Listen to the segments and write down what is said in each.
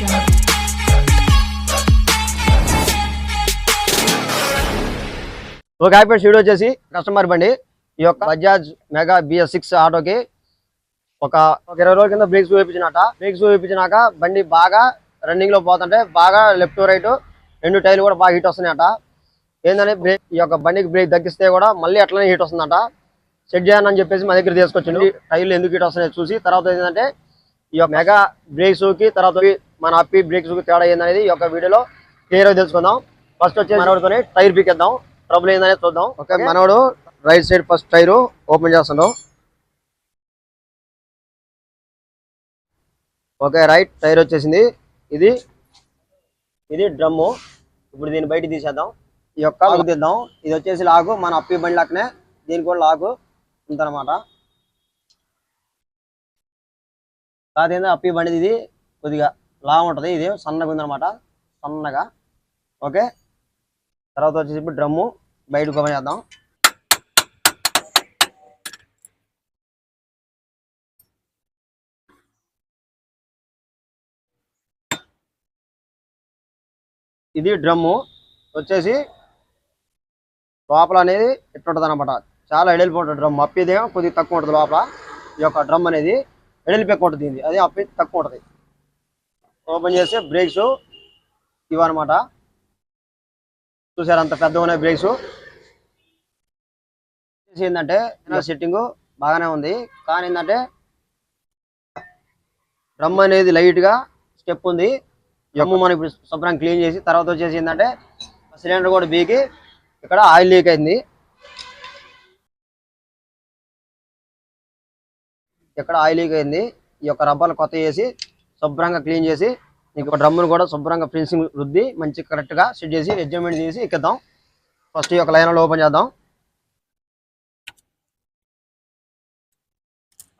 job. ఒక happy షీడ్ వచ్చేసి customer బండి. ఈ యొక్క బజాజ్ మెగా బిఎస్ సిక్స్ ఆటోకి ఒక ఒక ఇరవై రోజుల కింద బ్రేక్స్ వేయించినట. బ్రేక్స్ వేయించినాక బండి బాగా రన్నింగ్లో పోతుంటే బాగా లెఫ్ట్ రైట్ రెండు టైర్లు కూడా బాగా హీట్ వస్తున్నాయట. ఏంటంటే బ్రేక్ ఈ యొక్క బండికి బ్రేక్ తగ్గిస్తే కూడా మళ్ళీ అట్లనే హీట్ వస్తుందంట. సెట్ చేయాలని చెప్పేసి మా దగ్గర తీసుకొచ్చింది టైర్లు ఎందుకు హీట్ వస్తున్నాయో చూసి తర్వాత ఏంటంటే ఈ యొక్క మెగా బ్రేక్స్కి తర్వాత మన అప్పి బ్రేక్స్కి తేడా ఏందనేది ఈ యొక్క వీడియోలో క్లియర్గా తెలుసుకుందాం. ఫస్ట్ వచ్చేసి మనోడితోనే టైర్ పీకేద్దాం. ట్రబుల్ ఏందనేది చూద్దాం. ఓకే మనోడు right side first tyre open చేస్తున్నాం ఓకే రైట్ టైర్ వచ్చేసింది. ఇది ఇది డ్రమ్ము ఇప్పుడు దీన్ని బయట తీసేద్దాం. ఈ యొక్క లాగు తీద్దాం. ఇది వచ్చేసి లాగు. మన అప్పి బండి లాక్కనే దీనికి కూడా లాగు. ఉందన్నమాట. కాదు అప్పి బండిది ఇది. కొద్దిగా లా ఉంటుంది. ఇది సన్నగా ఉందన్నమాట. సన్నగా. ఓకే? తర్వాత వచ్చేసి ఇప్పుడు డ్రమ్ము. బయటకు ఓపెన్ చేద్దాం. ఇది డ్రమ్ము. వచ్చేసి లోపల అనేది ఎట్లుంటుంది అనమాట చాలా ఎడలిపోతుంది డ్రమ్. అప్పిదేమో కొద్దిగా తక్కువ ఉంటుంది లోపల. ఈ యొక్క డ్రమ్ అనేది ఎడలిపి ఎక్కువ ఉంటుంది దీనికి. అదే అప్పి తక్కువ ఉంటుంది. ఓపెన్ చేస్తే బ్రేక్స్ ఇవన్నమాట చూసారు అంత పెద్దగా ఉన్నాయి బ్రేక్స్. ఏంటంటే సెట్టింగ్ బాగానే ఉంది. కానీ ఏంటంటే డ్రమ్ అనేది లైట్గా స్టెప్ ఉంది. జమ్ము మనం ఇప్పుడు శుభ్రం క్లీన్ చేసి తర్వాత వచ్చేసి ఏంటంటే సిలిండర్ కూడా బీకి ఇక్కడ ఆయిల్ లీక్ అయింది. ఇక్కడ ఆయిల్ లీక్ అయింది. ఈ యొక్క రబ్బర్లు కొత్త చేసి శుభ్రంగా క్లీన్ చేసి నీకు డ్రమ్మును కూడా శుభ్రంగా ఫినిషింగ్ రుద్ది మంచి కరెక్ట్గా సెట్ చేసి అడ్జస్ట్మెంట్ చేసి ఎక్కిద్దాం. ఫస్ట్ ఈ యొక్క లైన్లో ఓపెన్ చేద్దాం.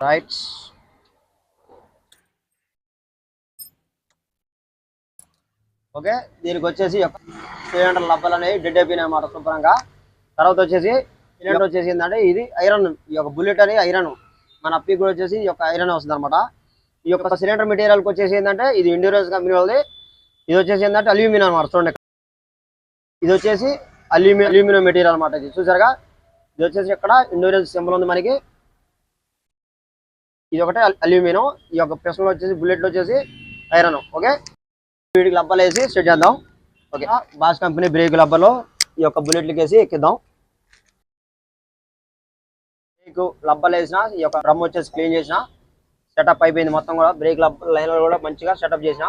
రైట్ ఓకే దీనికి వచ్చేసి సిలిండర్ లబ్బలు అనేవి డెడ్ అయిపోయినాయి అన్నమాట శుభ్రంగా. తర్వాత వచ్చేసి సిలిండర్ వచ్చేసి ఏంటంటే ఇది ఐరన్ ఈ యొక్క బుల్లెట్ అని ఐరన్ మన అప్పి కూడా వచ్చేసి ఈ యొక్క ఐరన్ వస్తుంది అనమాట ఈ యొక్క సిలిండర్ మెటీరియల్కి వచ్చేసి ఏంటంటే ఇది ఇండ్యూరెన్స్ కంపెనీ వాళ్ళది. ఇది వచ్చేసి ఏంటంటే అల్యూమినియం అనమాట చూడండి ఇది వచ్చేసి అల్యూమి అల్యూమినియం మెటీరియల్ అనమాట ఇది. చూసారుగా? ఇది వచ్చేసి ఇక్కడ ఇండ్యూరెన్స్ సింబల్ ఉంది మనకి. ఇది ఒకటే అల్యూమినియం. ఈ యొక్క పిస్టల్ వచ్చేసి బుల్లెట్ వచ్చేసి ఐరన్. ఓకే? వీటికి లబ్బలు వేసి సెట్ చేద్దాం. ఓకే. బాస్ కంపెనీ బ్రేక్ లబ్బలో ఈ యొక్క బుల్లెట్లకి వేసి ఎక్కిద్దాం. బ్రేక్ లబ్బలు వేసిన ఈ యొక్క డ్రమ్ వచ్చేసి క్లీన్ చేసిన సెటప్ అయిపోయింది మొత్తం కూడా. బ్రేక్ లబ్బ లైన్ కూడా మంచిగా సెటప్ చేసిన.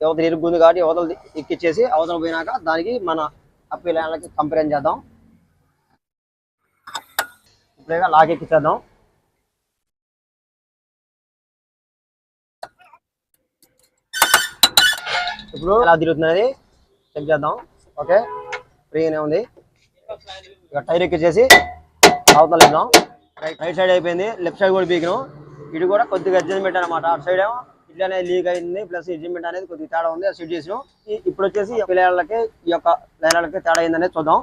యువతలు ఇరుగుంది కాబట్టి యువతలు ఎక్కిచ్చేసి అవతల పోయినాక దానికి మన అప్పీ లైన్లకి కంపేర్ చేద్దాం. ఇప్పుడేగా లాక్ ఎక్కిచ్చేద్దాం. ఇప్పుడు ఎలా తిరుగుతున్నది? చెక్ చేద్దాం. ఓకే ఫ్రీగానే ఉంది. ఇక టైర్ ఎక్కిచ్చేసి అవతల ఇద్దాం రైట్ రైట్ సైడ్ అయిపోయింది. లెఫ్ట్ సైడ్ కూడా పీకినాం. ఇటు కూడా కొద్దిగా అడ్జస్ట్మెంట్ అనమాట అటు సైడ్ ఏమో ఇట్లా అనేది లీక్ అయింది ప్లస్ అడ్జస్ట్మెంట్ అనేది కొద్దిగా తేడా ఉంది అది సెట్ చేసినాం. ఇప్పుడు వచ్చేసి ఈ పిల్లలకి ఈ యొక్క లైన్లకి తేడా అయిందనేది చూద్దాం.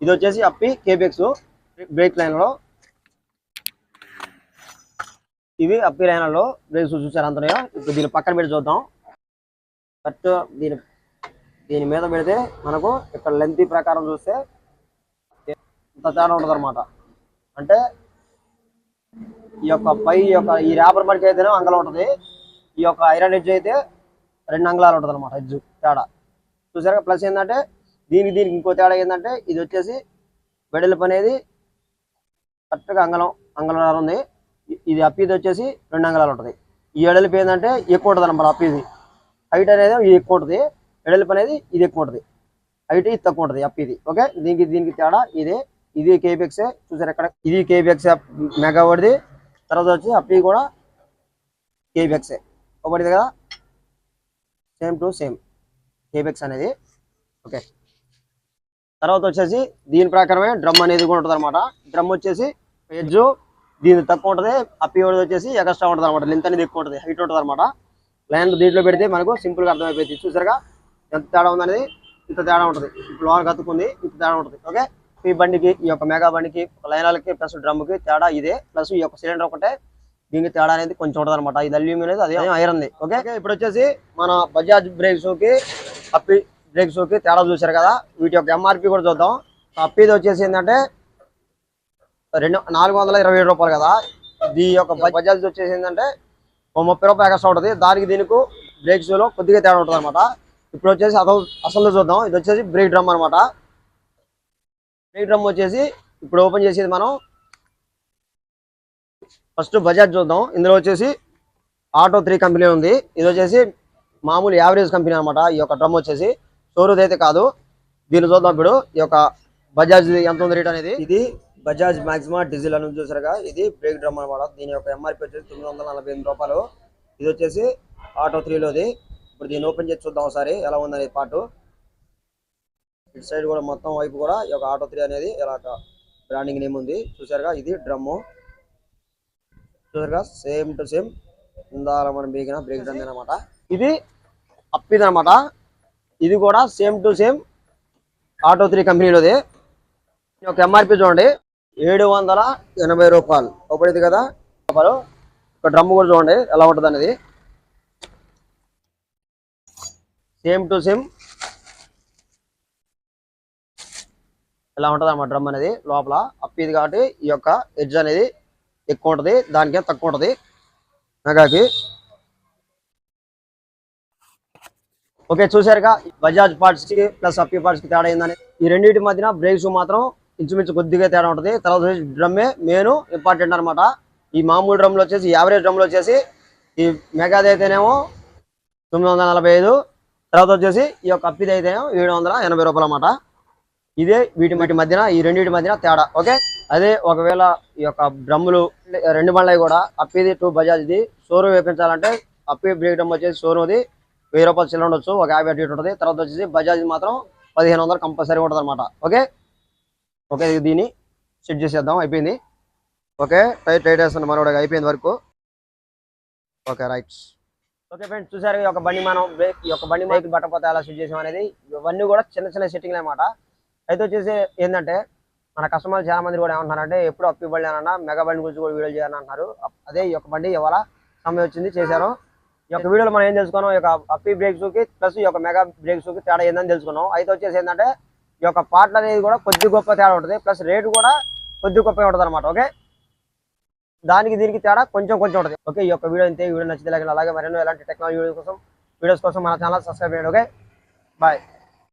ఇది వచ్చేసి అప్పి కేబెక్స్ బ్రేక్ లైన్లో ఇవి అప్పి లైన్లలో బ్రేక్స్ చూసారు అంతనే ఇప్పుడు దీని పక్కన పెట్టి చూద్దాం. కరెక్ట్ దీని దీని మీద పెడితే మనకు ఇక్కడ లెంత్ ప్రకారం చూస్తే ఇంత తేడా ఉంటుంది అంటే ఈ యొక్క పై ఈ యొక్క ఈ రేపర్ మడికి అయితేనే అంగళం ఉంటుంది. ఈ యొక్క ఐరన్ ఎడ్జ్ అయితే రెండు అంగళాలు ఉంటుంది అనమాట ఎడ్జ్ తేడా. చూసారా ప్లస్ ఏంటంటే దీనికి దీనికి ఇంకో తేడా ఏంటంటే ఇది వచ్చేసి వెడల్పు అనేది కరెక్ట్గా అంగళం అంగళం ఉంది. ఇది అప్పీది వచ్చేసి రెండు అంగళాలు ఉంటుంది. ఈ ఎడలిపి ఏంటంటే ఎక్కువ ఉంటుంది అనమాట అప్పీది. హైట్ అనేది ఇది ఎక్కువ ఉంటుంది. ఎడలిపు అనేది ఇది ఎక్కువ ఉంటుంది. హైట్ ఇది తక్కువ ఉంటుంది అప్పీది. ఓకే దీనికి దీనికి తేడా ఇదే. ఇది కేబిఎక్స్ చూసారు ఎక్కడ ఇది కేబిఎక్స్ మెగా తర్వాత వచ్చి అప్పి కూడా కేబిఎక్స్ ఒకటిది కదా? సేమ్ టు సేమ్ కేబిఎక్స్ అనేది. ఓకే తర్వాత వచ్చేసి దీని ప్రకారమే డ్రమ్ అనేది కూడా ఉంటుంది అనమాట డ్రమ్ వచ్చేసి ఎడ్జ్ దీని తక్కువ ఉంటుంది. అప్పి వాడిది వచ్చేసి ఎక్స్ట్రా ఉంటుంది అనమాట లెంత్ అనేది ఎక్కువ ఉంటుంది. హైట్ ఉంటుంది అనమాట లైన్ దీంట్లో పెడితే మనకు సింపుల్గా అర్థమైపోయింది చూసారుగా? ఎంత తేడా ఉందనేది? ఇంత తేడా ఉంటుంది. ఇప్పుడు లోన్ కత్తుకుంది. ఇంత తేడా ఉంటుంది. ఓకే ఈ బండికి ఈ యొక్క మెగా బండికి లైనాలకి ప్లస్ డ్రమ్కి తేడా ఇదే. ప్లస్ ఈ యొక్క సిలిండర్ ఒకటే. దీనికి తేడా అనేది కొంచెం ఉంటుంది అనమాట ఇది అల్యూమినియం అనేది అదే ఐరన్ ఓకే? ఇప్పుడు వచ్చేసి మన బజాజ్ బ్రేక్స్కి అప్పి బ్రేక్స్కి తేడా చూసారు కదా. వీటి యొక్క ఎంఆర్పి కూడా చూద్దాం. అప్పిది వచ్చేసి ఏంటంటే రెండు నాలుగు వందల ఇరవై ఏడు రూపాయలు కదా. దీ యొక్క బజాజ్ వచ్చేసి ఏంటంటే ఓ ముప్పై రూపాయలు ఎక్స్ట్రా ఉంటుంది. దానికి దీనికి బ్రేక్స్లో కొద్దిగా తేడా ఉంటుంది అనమాట ఇప్పుడు వచ్చేసి అసలు అసలు చూద్దాం. ఇది వచ్చేసి బ్రేక్ డ్రమ్ అనమాట బ్రేక్ డ్రమ్ వచ్చేసి ఇప్పుడు ఓపెన్ చేసేది మనం ఫస్ట్ బజాజ్ చూద్దాం. ఇందులో వచ్చేసి ఆటో త్రీ కంపెనీ ఉంది. ఇది వచ్చేసి మామూలు యావరేజ్ కంపెనీ అనమాట ఈ యొక్క డ్రమ్ వచ్చేసి షోరూద్ అయితే కాదు. దీన్ని చూద్దాం ఇప్పుడు. ఈ యొక్క బజాజ్ ఎంత ఉంది రేట్ అనేది? ఇది బజాజ్ మాక్సిమా డీజిల్ అని చూసారుగా. ఇది బ్రేక్ డ్రమ్ అనమాట దీని యొక్క ఎంఆర్పి వచ్చేసి తొమ్మిది వందల నలభై ఎనిమిది రూపాయలు. ఇది వచ్చేసి ఆటో త్రీలోది ఇప్పుడు దీన్ని ఓపెన్ చేసి చూద్దాం ఒకసారి. ఎలా ఉందనేది పాటు ఇటు సైడ్ కూడా మొత్తం వైపు కూడా ఈ యొక్క ఆటో త్రీ అనేది ఇలా బ్రాండింగ్ నేమ్ ఉంది. చూసారుగా ఇది డ్రమ్ము చూసారుగా సేమ్ టు సేమ్ ఇందాల మనం బీగిన బ్రేక్ డ్రమ్ అనమాట ఇది అప్పిది అనమాట ఇది కూడా same to same auto three కంపెనీలోది ఒక ఎంఆర్పి చూడండి. ఏడు వందల ఎనభై రూపాయలు. ఒకటిది కదా రూపాయలు. ఒక డ్రమ్ కూడా చూడండి ఎలా ఉంటుంది అనేది సేమ్ టు సేమ్ ఇలా ఉంటుంది అన్నమాట డ్రమ్ అనేది లోపల. అప్పిది కాబట్టి ఈ యొక్క ఎడ్జ్ అనేది ఎక్కువ ఉంటుంది. దానికే తక్కువ ఉంటుంది. నగాకి ఓకే చూసారుగా బజాజ్ పార్ట్స్కి ప్లస్ అప్పి పార్ట్స్కి తేడా ఏందని ఈ రెండింటి మధ్యన బ్రేక్స్ మాత్రం ఇంచుమించు కొద్దిగా తేడా ఉంటుంది. తర్వాత డ్రమ్మే మెయిన్ ఇంపార్టెంట్ అనమాట ఈ మామూలు డ్రమ్లు వచ్చేసి యావరేజ్ డ్రమ్లు వచ్చేసి ఈ మెగాది అయితేనేమో తొమ్మిది వందల నలభై ఐదు. తర్వాత వచ్చేసి ఈ యొక్క అప్పిది అయితేనేమో ఏడు వందల ఎనభై రూపాయలు అన్నమాట. ఇదే వీటి వీటి మధ్యన ఈ రెండింటి మధ్యన తేడా ఓకే? అదే ఒకవేళ ఈ యొక్క బ్రమ్ములు రెండు బండ్లవి కూడా అప్పిది టూ బజాజ్ ఇది షోరూమ్ వేపించాలంటే అప్పి బ్రేక్ డ్రమ్ వచ్చేసి షోరూమ్ది వెయ్యి రూపాయలు చిల్లర ఉండొచ్చు ఒక యాభై అటు ఉంటుంది. తర్వాత వచ్చేసి బజాజ్ మాత్రం పదిహేను వందలు కంపల్సరీ ఉంటుంది అనమాట ఓకే ఓకే దీన్ని సెట్ చేసేద్దాం అయిపోయింది. ఓకే టైట్ టైట్ వేస్తుంది మనోడు అయిపోయింది వరకు. Okay right. ఓకే ఫ్రెండ్స్ చూసారు ఈ యొక్క బండి మనం బ్రేక్ ఈ యొక్క బండి మైకి బట్టపోతే ఎలా సెట్ చేసాం అనేది ఇవన్నీ కూడా చిన్న చిన్న సెట్టింగ్లు అనమాట అయితే వచ్చేసి ఏంటంటే మన కస్టమర్లు చాలా మంది కూడా ఏమంటున్నారంటే ఎప్పుడు అప్పి బండి అన్న మెగా బండి గురించి కూడా వీడియో చేయాలని అంటున్నారు. అదే ఈ యొక్క బండి ఇవాళ సమయం వచ్చింది చేశారు. ఈ యొక్క వీడియోలో మనం ఏం తెలుసుకున్నాం? ఈ యొక్క అప్పి బ్రేక్స్కి ప్లస్ ఈ యొక్క మెగా బ్రేక్స్కి తేడా ఏందని తెలుసుకున్నాం. అయితే వచ్చేసి ఏంటంటే ఈ యొక్క పార్ట్ అనేది కూడా కొద్ది గొప్ప తేడా ఉంటుంది. ప్లస్ రేటు కూడా కొద్ది గొప్ప ఉంటుంది అనమాట ఓకే? దానికి దీనికి తేడా కొంచెం కొంచెం ఉంటుంది. ఓకే ఈ యొక్క వీడియో అంతే వీడియో నచ్చితే అలాగే అలాగే మరెన్నో ఎలాంటి టెక్నాలజీ వీడియో కోసం వీడియోస్ కోసం మన ఛానల్ సబ్స్క్రైబ్ చేయండి ఓకే? బాయ్